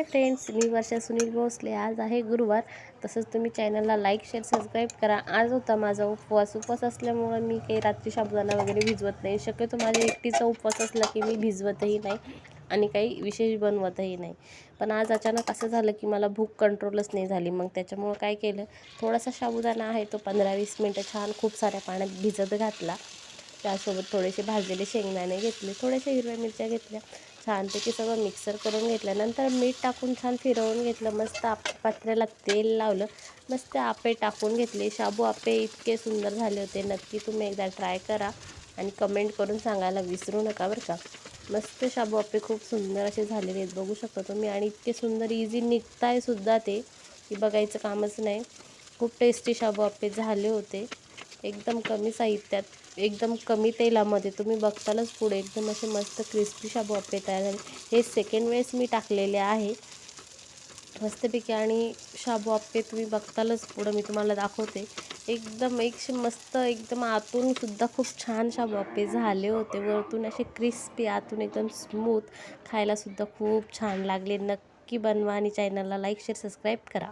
हाय friends मी वर्षा सुनील भोसले. आज आहे गुरुवार. तसंच तुम्ही चॅनलला लाईक शेअर सबस्क्राईब करा. आज होता माझा उपवास. उपवास असल्यामुळं मी काही रात्री साबुदाणा वगैरे भिजवत नाही. शक्यतो माझ्या एकटीचा उपवास असला की मी भिजवतही नाही आणि काही विशेष बनवतही नाही. पण आज अचानक असं झालं की मला भूक कंट्रोलच नाही झाली. मग त्याच्यामुळं काय केलं? थोडासा साबुदाणा आहे तो पंधरा वीस मिनटं छान खूप साऱ्या पाण्यात भिजत घातला. त्यासोबत थोडेसे भाजलेले शेंगदाणे घेतले. थोड्याशा हिरव्या मिरच्या घेतल्या. छानपैकी सगळं मिक्सर करून घेतलं. नंतर मीठ टाकून छान फिरवून घेतलं. मस्त आप पात्र्याला तेल लावलं. मस्त आपे टाकून घेतले. शाबू आपे इतके सुंदर झाले होते. नक्की तुम्ही एकदा ट्राय करा आणि कमेंट करून सांगायला विसरू नका बरं का. मस्त शाबू आपे खूप सुंदर असे झालेले आहेत. बघू शकता तुम्ही. आणि इतके सुंदर इझी निघताय सुद्धा ते. की बघायचं कामच नाही. खूप टेस्टी शाबू आपे झाले होते. एकदम कमी साहित्यात एकदम कमी तेलामध्ये तुम्ही बघतालच पुढे. एकदम असे मस्त क्रिस्पी शाबू तयार झाले. हे सेकंड वेळेस मी टाकलेले आहे. मस्तपैकी आणि शाबू आप्पे तुम्ही बघतालच पुढं मी तुम्हाला दाखवते. एकदम एक मस्त एकदम आतून सुद्धा खूप छान शाबू आप्पे झाले होते. वरतून असे क्रिस्पी आतून एकदम स्मूथ खायलासुद्धा खूप छान लागले. नक्की बनवा आणि चॅनलला लाईक शेअर सबस्क्राईब करा.